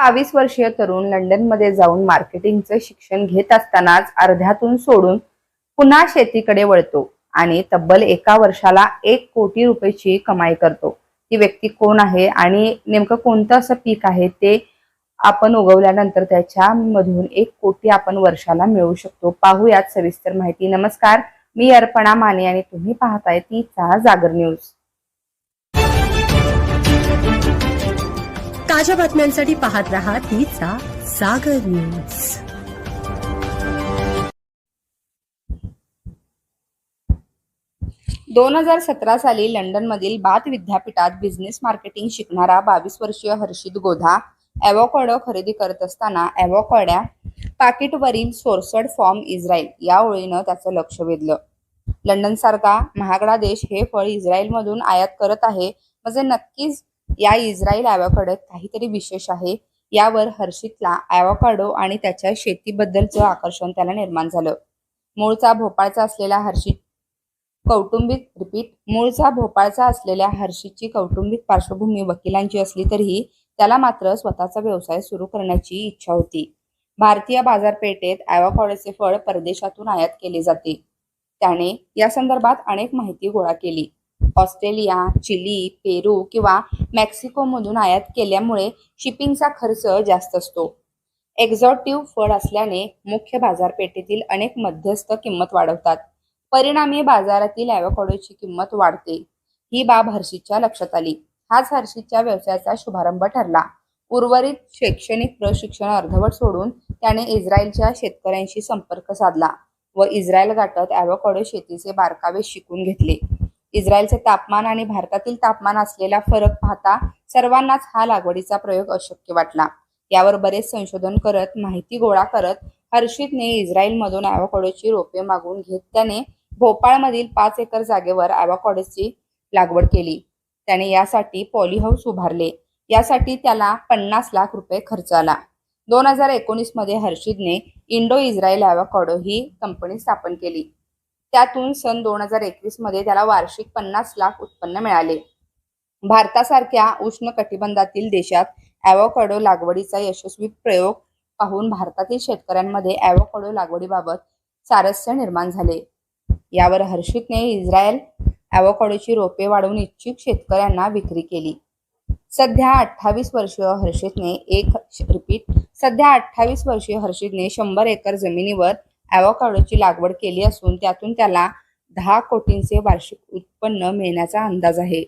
बावीस वर्षीय तरुण लंडनमध्ये जाऊन मार्केटिंगचं शिक्षण घेत असतानाच अर्ध्यातून सोडून पुन्हा शेतीकडे वळतो आणि तब्बल एका वर्षाला एक कोटी रुपयाची कमाई करतो. ती व्यक्ती कोण आहे आणि नेमकं कोणतं असं पीक आहे ते आपण उगवल्यानंतर त्याच्यामधून एक कोटी आपण वर्षाला मिळवू शकतो. पाहूयात सविस्तर माहिती. नमस्कार मी अर्पणा माने आणि तुम्ही पाहताय तीचा जागर न्यूज. ताज्या बातम्यांसाठी पाहत रहा तीचा सागर न्यूज. दोन हजार सतरा साली लंडनमधील बाथ विद्यापीठात बिझनेस मार्केटिंग शिकणारा बावीस वर्षीय हर्षित गोधा ॲव्होकाडो खरेदी करत असताना ॲव्होकाड्या पाकिटवरील सोर्सड फॉर्म इस्रायल या ओळीनं त्याचं लक्ष वेधलं. लंडनसारखा महागडा देश हे फळ इस्रायलमधून आयात करत आहे म्हणजे नक्कीच या इस्रायल ॲव्होकाडोत काहीतरी विशेष आहे. यावर हर्षितला ॲव्होकाडो आणि त्याच्या शेतीबद्दलचं आकर्षण त्याला निर्माण झालं. मूळचा भोपाळचा असलेला हर्षित कौटुंबिक रिपीट मूळचा भोपाळचा असलेल्या हर्षितची कौटुंबिक पार्श्वभूमी वकिलांची असली तरीही त्याला मात्र स्वतःचा व्यवसाय सुरू करण्याची इच्छा होती. भारतीय बाजारपेठेत ॲव्होकाडोचे फळ परदेशातून आयात केले जाते. त्याने या संदर्भात अनेक माहिती गोळा केली. ऑस्ट्रेलिया चिली पेरू किंवा मेक्सिकोमधून आयात केल्यामुळे शिपिंगचा खर्च जास्त असतो. एक्झॉटिव्ह फळ असल्याने मुख्य बाजारपेठेतील अनेक मध्यस्थ किंमत वाढवतात. परिणामी बाजारातील ॲव्होकाडोची किंमत वाढते. ही बाब हर्षीच्या लक्षात आली. हाच हर्षीच्या व्यवसायाचा शुभारंभ ठरला. उर्वरित शैक्षणिक प्रशिक्षण अर्धवट सोडून त्याने इस्रायलच्या शेतकऱ्यांशी संपर्क साधला व इस्रायल गाठत ॲव्होकाडो शेतीचे बारकावे शिकून घेतले. इस्रायलचे तापमान आणि भारतातील तापमान असलेला फरक पाहता सर्वांनाच हा लागवडीचा प्रयोग अशक्य वाटला. यावर बरेच संशोधन करत माहिती गोळा करत हर्षितने इस्रायलमधून ॲव्होकाडोची रोपे मागून घेत त्याने भोपाळमधील पाच एकर जागेवर ॲव्होकाडोची लागवड केली. त्याने यासाठी पॉलीहाऊस उभारले. यासाठी त्याला पन्नास लाख रुपये खर्च आला. दोन हजार एकोणीसमध्ये हर्षिदने इंडो इस्रायल ॲव्होकाडो ही कंपनी स्थापन केली. त्यातून सन दोन हजार एकवीसमध्ये त्याला वार्षिक पन्नास लाख उत्पन्न मिळाले. भारतासारख्या उष्ण कटिबंधातील देशात ॲव्होकाडो लागवडीचा यशस्वी प्रयोग पाहून भारतातील शेतकऱ्यांमध्ये ॲव्होकाडो लागवडीबाबत सारस्य निर्माण झाले. यावर हर्षितने इस्रायल ॲव्होकाडोची रोपे वाढवून इच्छुक शेतकऱ्यांना विक्री केली. सध्या अठ्ठावीस वर्षीय हर्षितने एक रिपीट सध्या अठ्ठावीस वर्षीय हर्षितने शंभर एकर जमिनीवर ॲव्होकाडोची लागवड केली असून त्यातून त्याला दहा कोटींचे वार्षिक उत्पन्न मिळण्याचा अंदाज आहे.